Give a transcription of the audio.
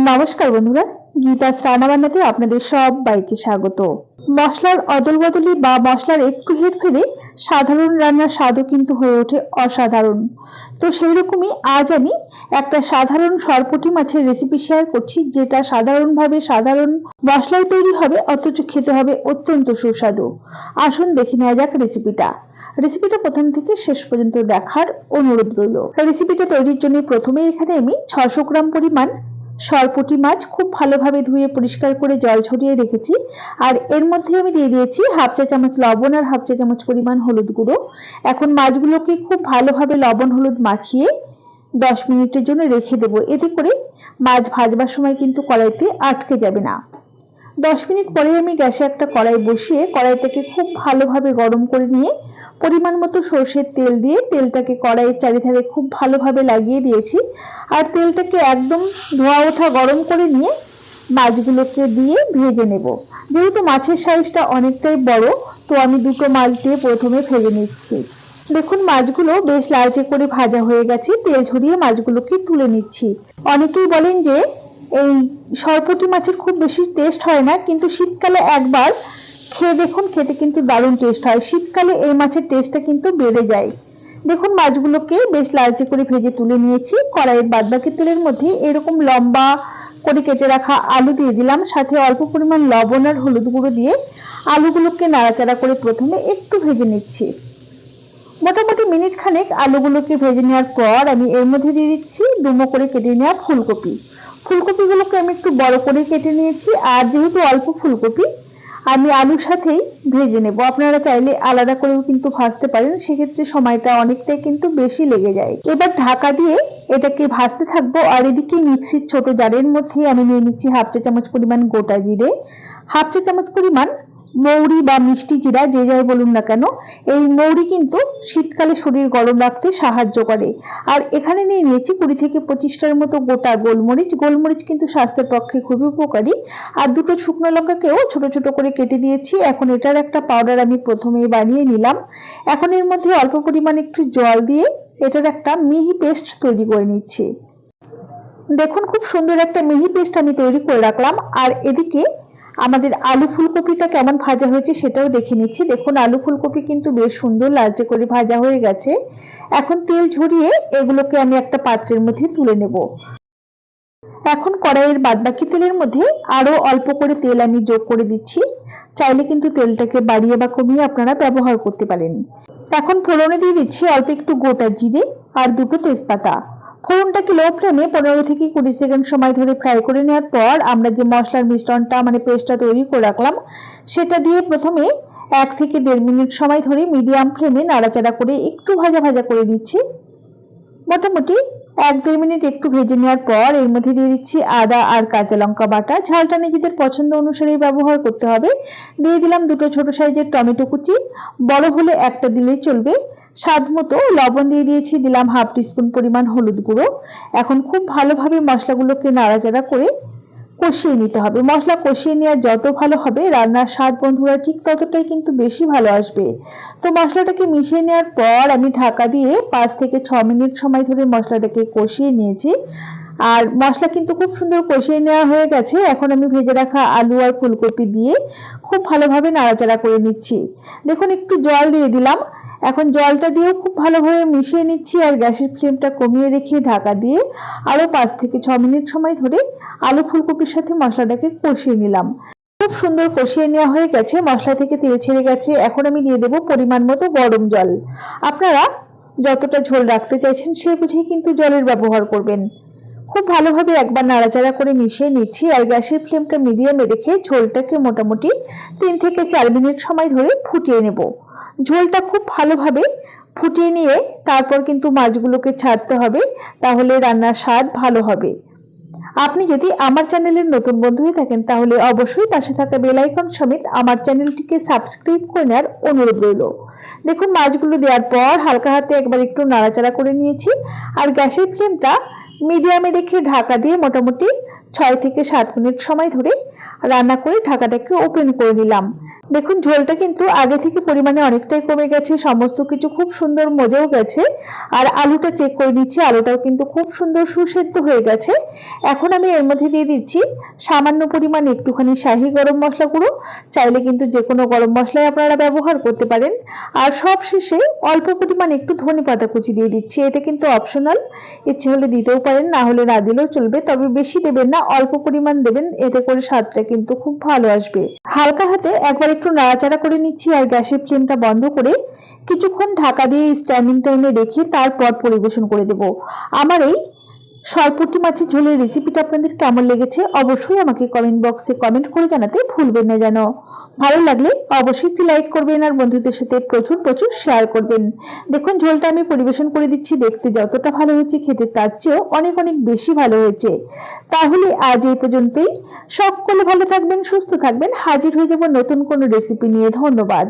নমস্কার বন্ধুরা গীতাস রান্নাবান্নাতে আপনাদের সবাইকে স্বাগত। মশলার অদল বদলি বা মশলার একটু হেরফেরে সাধারণ রান্নার স্বাদও কিন্তু হয়ে ওঠে অসাধারণ। তো সেই রকমই আজ আমি একটা সাধারণ সরপুটি মাছের রেসিপি শেয়ার করছি, যেটা সাধারণভাবে সাধারণ মশলায় তৈরি হবে, অথচ খেতে হবে অত্যন্ত সুস্বাদু। আসুন দেখে নেওয়া যাক রেসিপিটা রেসিপিটা প্রথম থেকে শেষ পর্যন্ত দেখার অনুরোধ রইল। রেসিপিটা তৈরির জন্য প্রথমে এখানে আমি ছশো গ্রাম পরিমাণ সরপুটি মাছ খুব ভালোভাবে ধুয়ে পরিষ্কার করে জল ছড়িয়ে রেখেছি। আর এর মধ্যে আমি দিয়ে দিয়েছি হাফ চা চামচ লবণ আর হাফ চা চামচ পরিমাণ হলুদ গুঁড়ো। এখন মাছগুলোকে খুব ভালোভাবে লবণ হলুদ মাখিয়ে দশ মিনিটের জন্য রেখে দেবো। এতে করে মাছ ভাজবার সময় কিন্তু কড়াইতে আটকে যাবে না। দশ মিনিট পরে আমি গ্যাসে একটা কড়াই বসিয়ে কড়াইটাকে খুব ভালোভাবে গরম করে নিয়ে পরিমাণ মতো সর্ষের তেল দিয়ে তেলটাকে কড়াইয়ের চারিধারে খুব ভালোভাবে লাগিয়ে দিয়েছি। আর তেলটাকে একদম ধোয়া ওঠা গরম করে নিয়ে মাছগুলোকে দিয়ে ভেজে নেব। যেহেতু মাছের সাইজটা অনেকটাই বড়, তো আমি দুটো মাছ দিয়ে প্রথমে ভেজে নিচ্ছি। দেখুন, মাছগুলো বেশ লালচে করে ভাজা হয়ে গেছে। তেল ঝরিয়ে মাছগুলোকে তুলে নিচ্ছি। অনেকেই বলেন যে, এই সরপুটি মাছের খুব বেশি টেস্ট হয় না, কিন্তু শীতকালে একবার খেয়ে দেখুন, খেতে কিন্তু দারুণ টেস্ট হয়। শীতকালে এই মাছের টেস্টটা কিন্তু বেড়ে যায়। দেখুন, মাছগুলোকে বেশ লালচে করে ভেজে তুলে নিয়েছি। কড়াইয়ের বাদবাকি তেলের মধ্যে এরকম লম্বা করে কেটে রাখা আলু দিয়ে দিলাম। সাথে অল্প পরিমাণ লবণ আর হলুদ গুঁড়ো দিয়ে আলুগুলোকে নাড়াচাড়া করে প্রথমে একটু ভেজে নিচ্ছি। মোটামুটি মিনিট খানেক আলুগুলোকে ভেজে নেওয়ার পর আমি এর মধ্যে দিয়ে দিচ্ছি ডুমো করে কেটে নেওয়া ফুলকপি। ফুলকপিগুলোকে আমি একটু বড় করে কেটে নিয়েছি। আর যেহেতু অল্প ফুলকপি আমি আলুর সাথেই ভেজে নেব। আপনারা চাইলে আলাদা করেও কিন্তু ভাজতে পারেন, সেক্ষেত্রে সময়টা অনেকটাই কিন্তু বেশি লেগে যায়। এবার ঢাকা দিয়ে এটাকে ভাজতে থাকব আর এদিকে মিক্সির ছোট জারের মধ্যে আমি নিয়ে নিচ্ছি হাফ চা চামচ পরিমাণ গোটা জিরে। হাফ চা চামচ পরিমাণ মৌরি বা মিষ্টি জিরা যে যাই বলুন না কেন, এই মৌরি কিন্তু শীতকালে শরীর গরম রাখতে সাহায্য করে। আর এখানে নিয়ে নিয়েছি কুড়ি থেকে পঁচিশটার মতো গোটা গোলমরিচ। গোলমরিচ কিন্তু স্বাস্থ্যের পক্ষে খুবই উপকারী। আর দুটো শুকনো লঙ্কাকেও ছোট ছোট করে কেটে দিয়েছি এখন এটার একটা পাউডার আমি প্রথমে বানিয়ে নিলাম। এখন এর মধ্যে অল্প পরিমাণ একটু জল দিয়ে এটার একটা মিহি পেস্ট তৈরি করে নিচ্ছি। দেখুন, খুব সুন্দর একটা মিহি পেস্ট আমি তৈরি করে রাখলাম। আর এদিকে আমাদের আলু ফুলকপিটা কেমন ভাজা হয়েছে সেটাও দেখে নিচ্ছি। দেখুন, আলু ফুলকপি কিন্তু বেশ সুন্দর লালচে করে ভাজা হয়ে গেছে। এখন তেল ঝরিয়ে এগুলোকে আমি একটা পাত্রের মধ্যে তুলে নেব। এখন কড়াইয়ের বাদবাকি তেলের মধ্যে আরও অল্প করে তেল আমি যোগ করে দিচ্ছি। চাইলে কিন্তু তেলটাকে বাড়িয়ে বা কমিয়ে আপনারা ব্যবহার করতে পারেন। এখন ফোড়নে দিয়ে দিচ্ছি অল্প একটু গোটা জিরে আর দুটো তেজপাতা। ফোড়নটাকে লো ফ্লেমে? পনেরো থেকে কুড়ি সেকেন্ড সময় ধরে ফ্রাই করে নেওয়ার পর আমরা যে মশলার মিশ্রণটা মানে পেস্টটা তৈরি করে রাখলাম, সেটা দিয়ে প্রথমে এক থেকে দেড় মিনিট সময় ধরে মিডিয়াম ফ্লেমে নাড়াচাড়া করে একটু ভাজা ভাজা করে দিচ্ছি। মোটামুটি এক দেড় মিনিট একটু ভেজে নেওয়ার পর এর মধ্যে দিয়ে দিচ্ছি আদা আর কাঁচা লঙ্কা বাটা। ঝালটা নিজেদের পছন্দ অনুসারে ব্যবহার করতে হবে। দিয়ে দিলাম দুটো ছোট সাইজের টমেটো কুচি। বড় হলে একটা দিলেই চলবে। স্বাদ মতো লবণ দিয়ে দিয়েছি, দিলাম হাফ টিস্পুন পরিমাণ হলুদ গুঁড়ো। এখন খুব ভালোভাবে মশলাগুলোকে নাড়াচাড়া করে কষিয়ে নিতে হবে। মশলা কষিয়ে নেওয়া যত ভালো হবে, রান্নার স্বাদ বন্ধুরা ঠিক ততটাই কিন্তু বেশি ভালো আসবে। তো মশলাটাকে মিশিয়ে নেওয়ার পর আমি ঢাকা দিয়ে পাঁচ থেকে ছ মিনিট সময় ধরে মশলাটাকে কষিয়ে নিয়েছি। আর মশলা কিন্তু খুব সুন্দর কষিয়ে নেওয়া হয়ে গেছে। এখন আমি ভেজে রাখা আলু আর ফুলকপি দিয়ে খুব ভালোভাবে নাড়াচাড়া করে নিচ্ছি। দেখুন, একটু জল দিয়ে দিলাম। এখন জলটা দিয়েও খুব ভালোভাবে মিশিয়ে নিচ্ছি আর গ্যাসের ফ্লেমটা কমিয়ে রেখে ঢাকা দিয়ে আরও পাঁচ থেকে ছ মিনিট সময় ধরে আলু ফুলকপির সাথে মশলাটাকে কষিয়ে নিলাম। খুব সুন্দর কষিয়ে নেওয়া হয়ে গেছে, মশলা থেকে তেল ছেড়ে গেছে। এখন আমি দিয়ে দেবো পরিমাণ মতো গরম জল। আপনারা যতটা ঝোল রাখতে চাইছেন সে বুঝেই কিন্তু জলের ব্যবহার করবেন। খুব ভালোভাবে একবার নাড়াচাড়া করে মিশিয়ে নিচ্ছি আর গ্যাসের ফ্লেমটা মিডিয়ামে রেখে ঝোলটাকে মোটামুটি তিন থেকে চার মিনিট সময় ধরে ফুটিয়ে নেব। ঝোলটা খুব ভালোভাবে ফুটিয়ে নিয়ে তারপর কিন্তু মাছগুলোকে ছাড়তে হবে, তাহলে রান্নার স্বাদ ভালো হবে। আপনি যদি আমার চ্যানেলের নতুন বন্ধু হয়ে থাকেন, তাহলে অবশ্যই পাশে থাকা বেল আইকন সমেত আমার চ্যানেলটিকে সাবস্ক্রাইব করে নেওয়ার অনুরোধ রইল। দেখুন, মাছগুলো দেওয়ার পর হালকা হাতে একবার একটু নাড়াচাড়া করে নিয়েছি, আর গ্যাসের ফ্লেমটা মিডিয়ামে রেখে ঢাকা দিয়ে মোটামুটি ছয় থেকে সাত মিনিট সময় ধরে রান্না করে ঢাকাটাকে ওপেন করে নিলাম। দেখুন, ঝোলটা কিন্তু আগে থেকে পরিমাণে অনেকটাই কমে গেছে, সমস্ত কিছু খুব সুন্দর মজেও গেছে, আর আলুটা চেক করে নিচ্ছি, আলুটাও কিন্তু খুব সুন্দর সুসেদ্ধ হয়ে গেছে। এখন আমি এর মধ্যে দিয়ে দিচ্ছি সামান্য পরিমাণে একটুখানি শাহি গরম মশলা গুঁড়ো, চাইলে কিন্তু যে কোনো গরম মশলাই আপনারা ব্যবহার করতে পারেন। আর সব শেষে অল্প পরিমাণে একটু ধনে পাতা কুচি দিয়ে দিচ্ছি, এটা কিন্তু অপশনাল ইচ্ছে হলে দিতেও পারেন, না হলে না দিলেও চলবে, তবে বেশি দেবেন না, অল্প পরিমাণ দেবেন, এতে করে স্বাদটা কিন্তু খুব ভালো আসবে। হালকা হাতে একবার একটু নাড়াচাড়া করে নিচ্ছি আর গ্যাসের ফ্লেমটা বন্ধ করে কিছুক্ষণ ঢাকা দিয়ে স্ট্যান্ডিং টাইমে রেখে তারপর পরিবেশন করে দেব। আমার এই সরপুটি মাছের ঝোলের রেসিপিটা আপনাদের কেমন লেগেছে অবশ্যই আমাকে কমেন্ট বক্সে কমেন্ট করে জানাতে ভুলবেন না যেন। ভালো লাগলে অবশ্যই একটি লাইক করবেন আর বন্ধুদের সাথে প্রচুর প্রচুর শেয়ার করবেন। দেখুন, ঝোলটা আমি পরিবেশন করে দিচ্ছি, দেখতে যতটা ভালো হয়েছে, খেতে তার চেয়েও অনেক অনেক বেশি ভালো হয়েছে। তাহলে আজ এই পর্যন্তই। সকলে ভালো থাকবেন, সুস্থ থাকবেন, হাজির হয়ে যাব নতুন কোনো রেসিপি নিয়ে। ধন্যবাদ।